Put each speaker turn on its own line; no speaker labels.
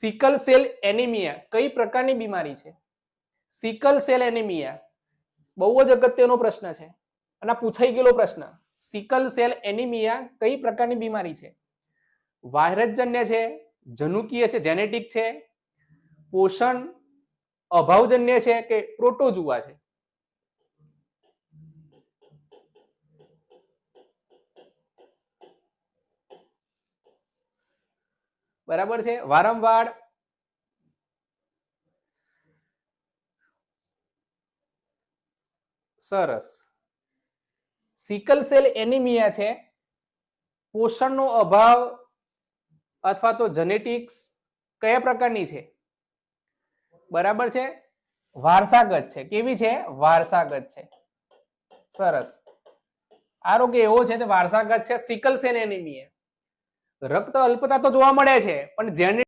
Sickle cell anaemia કઈ પ્રકારની બીમારી છે? સિકલ સેલ એનિમિયા બહુ જ અગત્યનો પ્રશ્ન છે અને પૂછાઈ ગયેલો પ્રશ્ન. સિકલ સેલ એનિમિયા કઈ પ્રકારની બીમારી છે? વાયરસજન્ય છે, જનુકીય છે જેનેટિક છે, પોષણ અભાવજન્ય છે કે પ્રોટોજુઆ છે? બરાબર છે? વારંવાર સરસ. સિકલ સેલ એનિમિયા છે. પોષણનો અભાવ અથવા તો જેનેટિક્સ કયા પ્રકારની છે? બરાબર છે? વારસાગત છે. કેવી છે? વારસાગત છે. સરસ. આરોગ્ય એવો છે તે વારસાગત છે? Sickle cell anaemia. રક્ત અલ્પતા તો જોવા મળે છે પણ જેને